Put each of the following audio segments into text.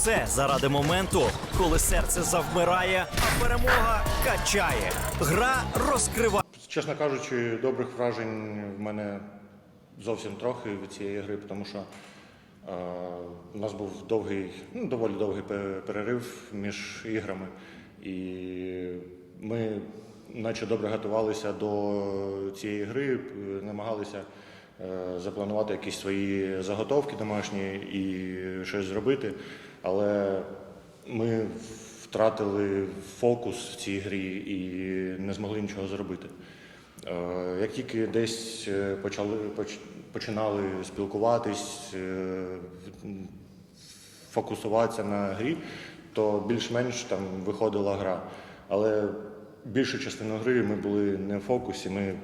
все заради моменту, коли серце завмирає, а перемога качає. Гра розкриває. Чесно кажучи, добрих вражень в мене зовсім трохи від цієї гри, тому що е, у нас був довгий, ну, доволі довгий перерив між іграми. І ми, наче добре готувалися до цієї гри, намагалися запланувати якісь свої заготовки домашні і щось зробити. Але ми втратили фокус в цій грі і не змогли нічого зробити. Е, Як тільки десь е, почали, починали спілкуватись, е, фокусуватися на грі, то більш-менш там виходила гра. Але більшу частину гри ми були не в фокусі. Ми,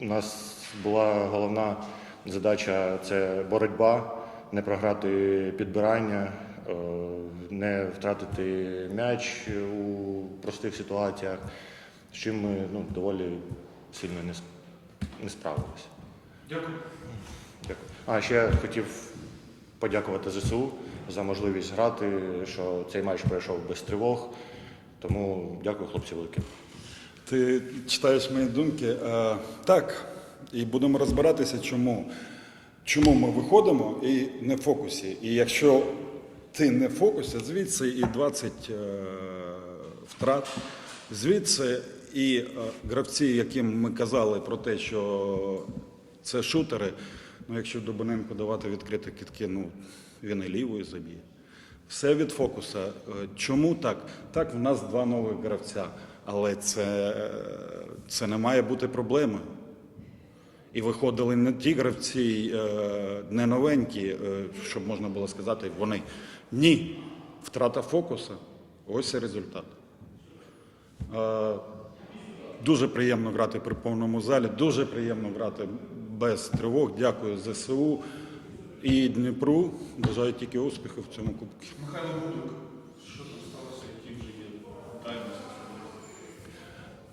у нас була головна задача це боротьба, не програти підбирання, е, не втратити м'яч у простих ситуаціях, з чим ми ну, доволі сильно не, не справилися. Дякую. Дякую. А ще хотів подякувати ЗСУ за можливість грати, що цей матч пройшов без тривог. Тому дякую, хлопці, велике. Ти читаєш мої думки. Е, так, і будемо розбиратися, чому. Чому ми виходимо і не в фокусі. І якщо ти не в фокусі, звідси і 20 е, втрат, звідси і е, гравці, яким ми казали про те, що це шутери, ну якщо Дубиненко давати відкриті кітки, ну він і лівою заб'є. Все від фокуса. Е, Чому так? Так, в нас два нових гравця, але це, е, це не має бути проблемою. І виходили не ті гравці, е, не новенькі, е, щоб можна було сказати, вони. Ні. Втрата фокуса. Ось і результат. Е, Дуже приємно грати при повному залі, дуже приємно грати без тривог. Дякую ЗСУ і Дніпру. Бажаю тільки успіху в цьому кубку. Михайло Будук, що там сталося, які вже є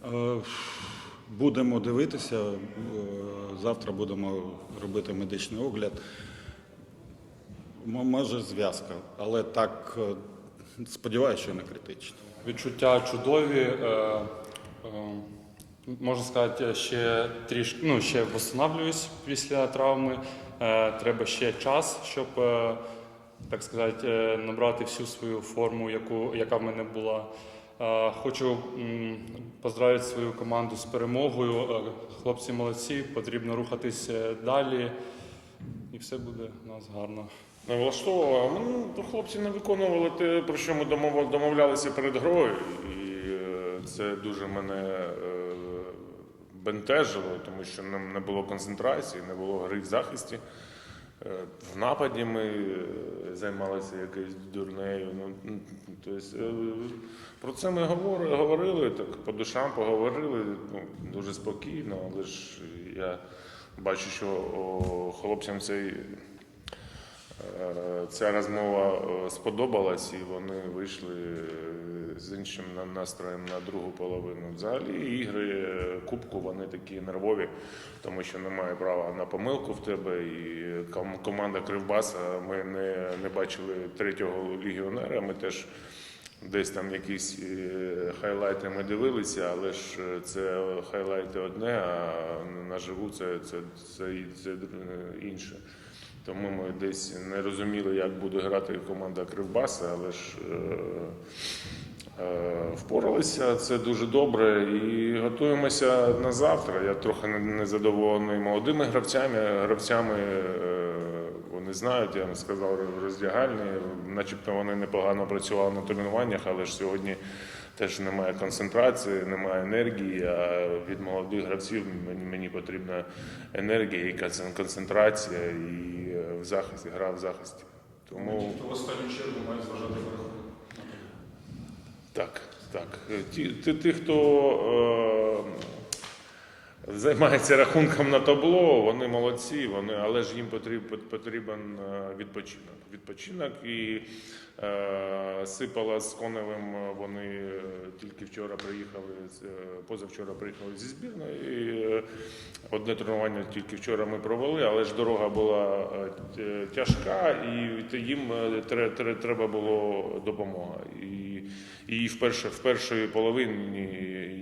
тайми? Будемо дивитися. е, Завтра будемо робити медичний огляд. Може зв'язка, але так е, сподіваюся, що не критично. Відчуття чудові. Е, е, можна сказати, ще трішки ну, ще восстанавливаюсь після травми. Е, треба ще час, щоб е, так сказати, е, набрати всю свою форму, яку, яка в мене була. Хочу поздравити свою команду з перемогою. Е, Хлопці молодці, потрібно рухатись е, далі, і все буде у нас гарно. Не влаштовував. Ну, хлопці не виконували те, про що ми домовлялися перед грою. І е, це дуже мене бентежило, тому що не було концентрації, не було гри в захисті. Е, В нападі ми е, займалися якоюсь дурнею. Ну, тобто, е, про це ми говорили, так, по душам поговорили ну, дуже спокійно, але ж я бачу, що хлопцям цей Ця розмова е, сподобалась, і вони вийшли е, з іншим настроєм на другу половину. Взагалі ігри е, кубку вони такі нервові, тому що немає права на помилку в тебе. І команда Кривбаса ми не, не бачили третього легіонера. Ми теж десь там якісь е, хайлайти ми дивилися, але ж е, це хайлайти одне, а наживу це, це, це, це е, інше. Тому ми десь не розуміли, як буде грати команда Кривбаса, але ж е, е, впоралися. Це дуже добре і готуємося на завтра. Я трохи не- незадоволений молодими гравцями. Гравцями е, вони знають, я сказав, роздягальні, начебто вони непогано працювали на тренуваннях, але ж сьогодні. Теж немає концентрації, немає енергії. А від молодих гравців мені, потрібна енергія і концентрація, і в захисті, гра в захисті. Тому То в останню чергу мають зважати переходи. так, так. Ті, ті, ті хто займається рахунком на табло. Вони молодці, вони, але ж їм потрібен, потрібен е, відпочинок. Відпочинок і е, сипала з Коневим. е, Вони е, тільки вчора приїхали, позавчора приїхали зі збірної. Одне тренування тільки вчора ми провели, але ж дорога була тяжка, і їм тре- тре- треба було допомога. І, і в першої половині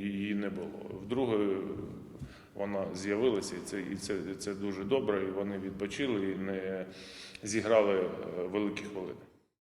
її не було. В другої вона з'явилася, і це, і це, це дуже добре. І вони відпочили і не зіграли е, великі хвилини.